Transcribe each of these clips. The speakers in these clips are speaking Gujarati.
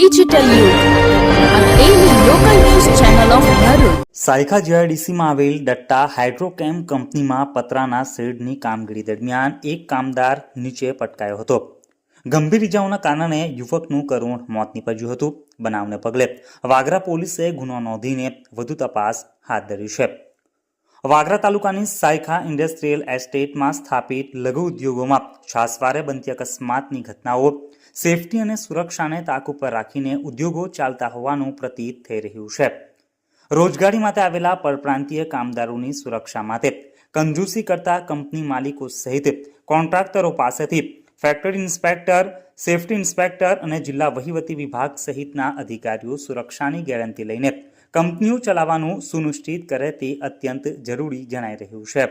ડિજિટલ યુગ જીઆઈડીસીમાં આવેલ દટ્ટા હાઇડ્રોકેમ કંપનીમાં પતરાના શેડની કામગીરી દરમિયાન એક કામદાર નીચે પટકાયો હતો. ગંભીર ઇજાઓના કારણે યુવકનું કરુણ મોત નીપજ્યું હતું. બનાવને પગલે વાગરા પોલીસે ગુનો નોંધીને વધુ તપાસ હાથ ધરી છે. વાગરા તાલુકાની સાયખા ઇન્ડસ્ટ્રીયલ એસ્ટેટમાં સ્થાપિત લઘુ ઉદ્યોગોમાં છાસવારે બનતી અકસ્માતની ઘટનાઓ સેફટી અને સુરક્ષાને તાક ઉપર રાખીને ઉદ્યોગો ચાલતા હોવાનું પ્રતીત થઈ રહ્યું છે. રોજગારી માટે આવેલા પરપ્રાંતીય કામદારોની સુરક્ષા માટે કંજૂસી કરતા કંપની માલિકો સહિત કોન્ટ્રાક્ટરો પાસેથી ફેક્ટરી ઇન્સ્પેક્ટર, સેફટી ઇન્સ્પેક્ટર અને જિલ્લા વહીવટી વિભાગ સહિતના અધિકારીઓ સુરક્ષાની ગેરંટી લઈને કંપનીઓ ચલાવવાનું સુનિશ્ચિત કરે તે અત્યંત જરૂરી જણાઈ રહ્યું છે.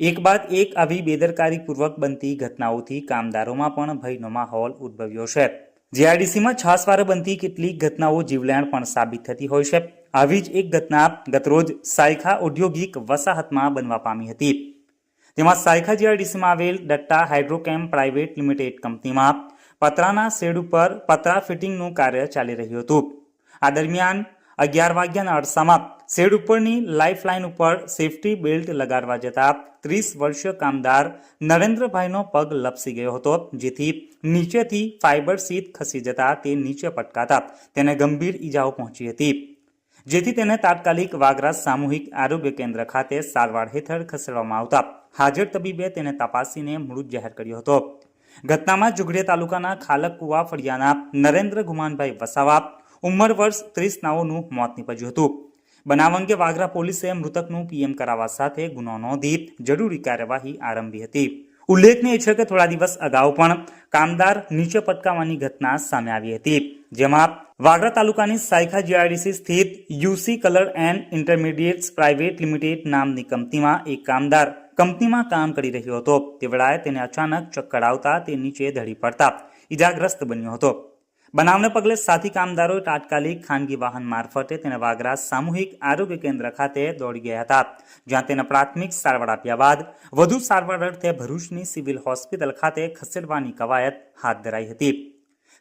એક બાદ એક આવી બેદરકારીપૂર્વક બનતી ઘટનાઓથી કામદારોમાં પણ ભયનો માહોલ ઉદ્ભવ્યો છે. જીઆરડીસીમાં છાસવારે બનતી કેટલીક ઘટનાઓ જીવલેણ પણ સાબિત થતી હોય છે. આવી જ એક ઘટના ગતરોજ સાયખા ઔદ્યોગિક વસાહતમાં બનવા પામી હતી. તેમાં સાયખા જીઆરડીસીમાં આવેલ ડટ્ટા હાઇડ્રોકેમ પ્રાઇવેટ લિમિટેડ કંપનીમાં પતરાના શેડ ઉપર પતરા ફિટિંગનું કાર્ય ચાલી રહ્યું હતું. આ દરમિયાન અગિયાર વાગ્યાના અરસામાં શેડ ઉપરની લાઇફ લાઇન ઉપર સેફટી બેલ્ટ લગાડવા જતા ત્રીસ વર્ષીય કામદાર નરેન્દ્રભાઈનો પગ લપસી ગયો હતો, જેથી નીચેથી ફાઇબર સીટ ખસી જતા તે નીચે પટકાતા તેને ગંભીર ઈજાઓ પહોંચી હતી. જેથી તેને તાત્કાલિક વાગરા સામૂહિક આરોગ્ય કેન્દ્ર ખાતે સારવાર હેઠળ ખસેડવામાં આવતા હાજર તબીબે તેને તપાસીને મૃત જાહેર કર્યો હતો. ઘટનામાં જુગડિયા તાલુકાના ખાલકકુવા ફળિયાના નરેન્દ્ર ગુમાનભાઈ વસાવા ઉંમર વર્ષ ત્રીસ નાઓનું મોત નીપજ્યું હતું. બનાવ અંગે વાગરા પોલીસે મૃતકનું પીએમ કરાવવા સાથે ગુનો નોંધી જરૂરી કાર્યવાહી આરંભી હતી. ઉલ્લેખનીય છે કે થોડા દિવસ અગાઉ પણ કામદાર નીચે પટકાવવાની ઘટના સામે આવી હતી, જેમાં વાગરા તાલુકાની સાયખા જીઆઈડીસી સ્થિત UC colour and intermediates private limited નામની કંપનીમાં એક કામદાર કંપનીમાં કામ કરી રહ્યો હતો. તે તેને અચાનક ચક્કર આવતા તે નીચે ધડી પડતા ઇજાગ્રસ્ત બન્યો હતો. બનાવને પગલે સાથી કામદારોએ તાત્કાલિક ખાનગી વાહન મારફતે તેને વાગરા સામૂહિક આરોગ્ય કેન્દ્ર ખાતે દોડી ગયા હતા, જ્યાં તેને પ્રાથમિક સારવાર આપ્યા બાદ વધુ સારવાર અર્થે ભરૂચની સિવિલ હોસ્પિટલ ખાતે ખસેડવાની કવાયત હાથ ધરાઈ હતી.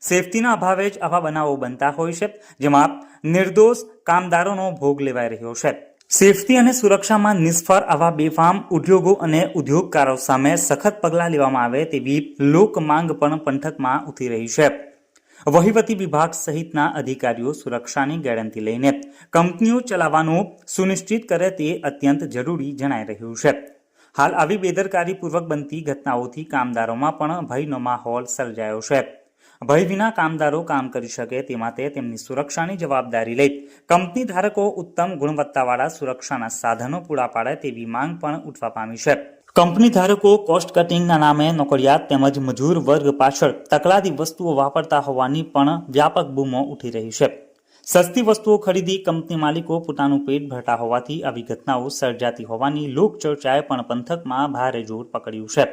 સેફટીના અભાવે જ આવા બનાવો બનતા હોય છે, જેમાં નિર્દોષ કામદારોનો ભોગ લેવાઈ રહ્યો છે. સેફટી અને સુરક્ષામાં નિષ્ફળ આવા બેફામ ઉદ્યોગો અને ઉદ્યોગકારો સામે સખત પગલાં લેવામાં આવે તેવી લોક માંગ પણ પંથકમાં ઉઠી રહી છે. વહીવટી વિભાગ સહિતના અધિકારીઓ સુરક્ષાની ગેરંટી લઈને કંપનીઓ ચલાવવાનું સુનિશ્ચિત કરે તે અત્યંત જરૂરી જણાઈ રહ્યું છે. હાલ આવી બેદરકારીપૂર્વક બનતી ઘટનાઓથી કામદારોમાં પણ ભયનો માહોલ સર્જાયો છે. ભય વિના કામદારો કામ કરી શકે તે માટે તેમની સુરક્ષાની જવાબદારી લઈ કંપની ધારકો ઉત્તમ ગુણવત્તાવાળા સુરક્ષાના સાધનો પૂરા પાડે તેવી માંગ પણ ઉઠવા પામી છે. કંપની ધારકો કોસ્ટ કટિંગના નામે નોકરિયાત તેમજ મજૂર વર્ગ પાછળ તકલાદી વસ્તુઓ વાપરતા હોવાની પણ વ્યાપક બૂમો ઉઠી રહી છે. સસ્તી વસ્તુઓ ખરીદી કંપની માલિકો પોતાનું પેટ ભરતા હોવાથી આવી ઘટનાઓ સર્જાતી હોવાની લોકચર્ચાએ પણ પંથકમાં ભારે જોર પકડ્યું છે.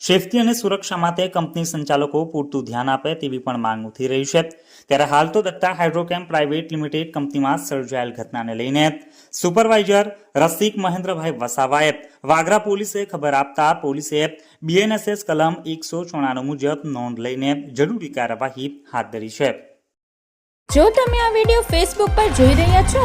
સેફટી અને સુરક્ષા માટે કંપની સંચાલકો પૂરતું ધ્યાન આપે તેવી પણ માંગ ઉઠી રહી છે. ત્યારે હાલ તો દત્તા હાઇડ્રોકેમ પ્રાઇવેટ લિમિટેડ કંપનીમાં સર્જાયેલ ઘટનાને લઈને સુપરવાઇઝર રસિક મહેન્દ્રભાઈ વસાવાએ વાગરા પોલીસે ખબર આપતા પોલીસે બીએનએસએસ કલમ એકસો ચોણાણું મુજબ નોંધ લઈને જરૂરી કાર્યવાહી હાથ ધરી છે. જો તમે આ વિડિયો ફેસબુક પર જોઈ રહ્યા છો